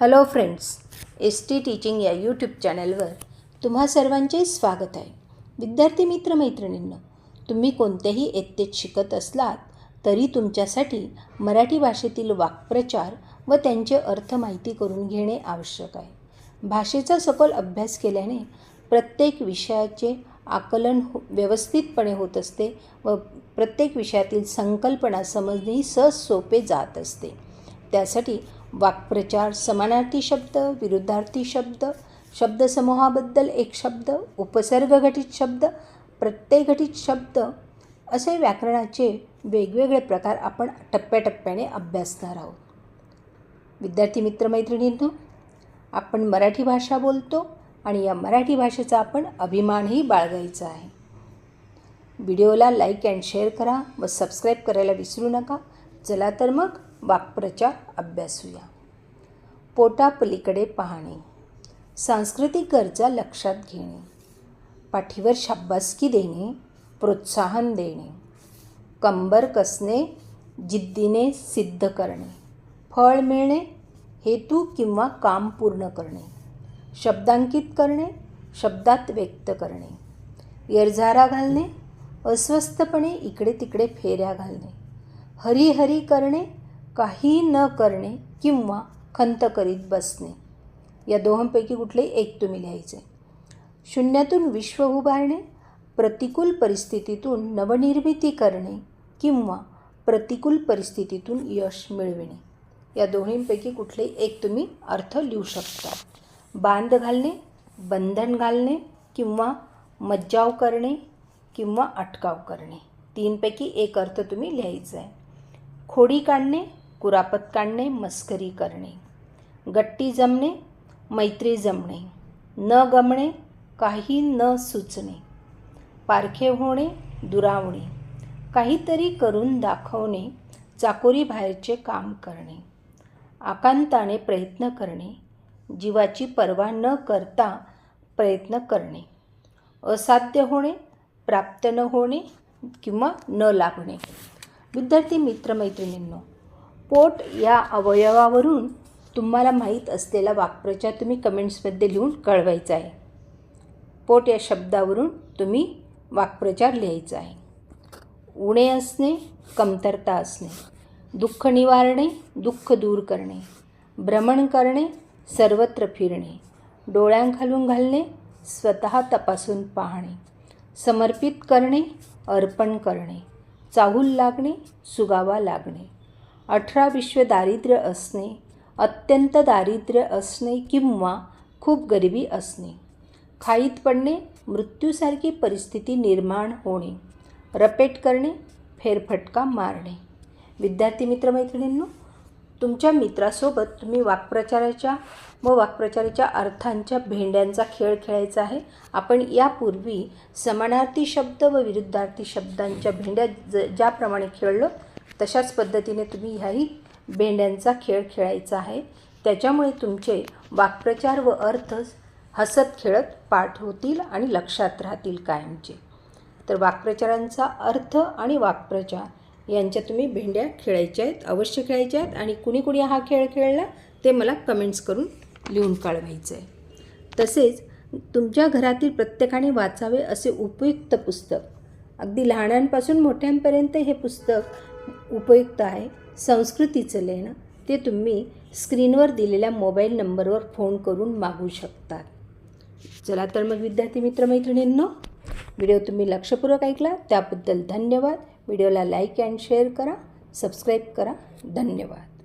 Hello friends S T teaching या YouTube चॅनलवर तुम्हा सर्वांचे स्वागत आहे. विद्यार्थी मित्र मैत्रिणींनो तुम्ही कोणत्याही इयत्तेत शिकत असलात तरी तुमच्यासाठी मराठी भाषेतील वाक्प्रचार व त्यांचे अर्थ माहिती करून घेणे आवश्यक आहे. भाषेचा सखोल अभ्यास केल्याने प्रत्येक विषयाचे आकलन हो व्यवस्थितपणे होत असते व प्रत्येक विषयातील संकल्पना समजणेही सहज सोपे जात असते. त्यासाठी वाक्प्रचार समानार्थी शब्द विरुद्धार्थी शब्द शब्दसमूहाबद्दल एक शब्द उपसर्ग घटित शब्द प्रत्यय घटित शब्द असे व्याकरणाचे वेगवेगळे प्रकार आपण टप्प्याटप्प्याने अभ्यासणार आहोत. विद्यार्थी मित्रमैत्रिणींनो आपण मराठी भाषा बोलतो आणि या मराठी भाषेचा आपण अभिमानही बाळगायचा आहे. व्हिडिओला लाईक अँड शेअर करा व सबस्क्राईब करायला विसरू नका. चला तर मग वाक्प्रचार अभ्यासूया. पोटापलीकडे पाहणे. सांस्कृतिक गरजा लक्षात घेणे. पाठीवर शाब्बासकी देणे प्रोत्साहन देणे. कंबर कसणे जिद्दीने सिद्ध करणे. फळ मिळणे हेतू किंवा काम पूर्ण करणे. शब्दांकित करणे शब्दात व्यक्त करणे. यरझारा घालणे अस्वस्थपणे इकडे तिकडे फेऱ्या घालणे. हरी हरी करणे काही न करणे किंवा खंत करीत बसणे. या दोहोंपैकी कुठलेही एक तुम्ही लिहायचे. शून्यातून विश्व उभारणे प्रतिकूल परिस्थितीतून नवनिर्मिती करणे किंवा प्रतिकूल परिस्थितीतून यश मिळविणे. या दोन्हींपैकी कुठलेही एक तुम्ही अर्थ लिहू शकता. बांध घालणे बंधन घालणे किंवा मज्जाव करणे किंवा अटकाव करणे. तीनपैकी एक अर्थ तुम्ही लिहायचा आहे. खोडी काढणे कुरापत काढणे मस्करी करणे. गट्टी जमणे मैत्री जमणे. न गमणे काही न सुचणे. पारखे होणे दुरावणे. काहीतरी करून दाखवणे चाकोरी बाहेरचे काम करणे. आकांताने प्रयत्न करणे. जीवाची पर्वा न करता प्रयत्न करणे. असाध्य होणे प्राप्त न होणे किंवा न लाभणे विद्यार्थी मित्रमैत्रिणींनो पोट या अवयवावरून तुम्हाला माहीत असलेला वाक्प्रचार तुम्ही कमेंट्समध्ये लिहून कळवायचा आहे. पोट या शब्दावरून तुम्ही वाक्प्रचार लिहायचा आहे. उणे असणे कमतरता असणे दुःख निवारणे दुःख दूर करणे भ्रमण करणे सर्वत्र फिरणे डोळ्यांखालून घालणे स्वतः तपासून पाहणे समर्पित करणे अर्पण करणे चाहूल लागणे सुगावा लागणे. अठरा विश्व दारिद्र्य असणे अत्यंत दारिद्र्य असणे किंवा खूप गरिबी असणे. खाईत पडणे मृत्यूसारखी परिस्थिती निर्माण होणे रपेट करणे फेरफटका मारणे. विद्यार्थी मित्रमैत्रिणींनो तुमच्या मित्रासोबत तुम्ही वाक्प्रचाराच्या व वाक्प्रचाराच्या अर्थांच्या भेंड्यांचा खेळ खेळायचा आहे. आपण यापूर्वी समानार्थी शब्द व विरुद्धार्थी शब्दांच्या भेंड्या ज ज्याप्रमाणे खेळलो तशाच पद्धतीने तुम्ही ह्याही भेंड्यांचा खेळ खेळायचा आहे. त्याच्यामुळे तुमचे वाक्प्रचार व अर्थ हसत खेळत पाठ होतील आणि लक्षात राहतील कायमचे. तर वाक्प्रचारांचा अर्थ आणि वाक्प्रचार यांच्या तुम्ही भेंड्या खेळायच्या आहेत अवश्य खेळायच्या आहेत आणि कुणी कुणी हा खेळ खेळला ते मला कमेंट्स करून लिहून कळवायचं आहे. तसेच तुमच्या घरातील प्रत्येकाने वाचावे असे उपयुक्त पुस्तक. अगदी लहानांपासून मोठ्यांपर्यंत हे पुस्तक उपयुक्त आहे. संस्कृतीचं लेणं ते तुम्ही स्क्रीनवर दिलेल्या मोबाईल नंबरवर फोन करून मागू शकतात चला तर मग विद्यार्थी मित्रमैत्रिणींनो व्हिडिओ तुम्ही लक्षपूर्वक ऐकला त्याबद्दल धन्यवाद. व्हिडिओला लाईक अँड शेअर करा सबस्क्राईब करा. धन्यवाद.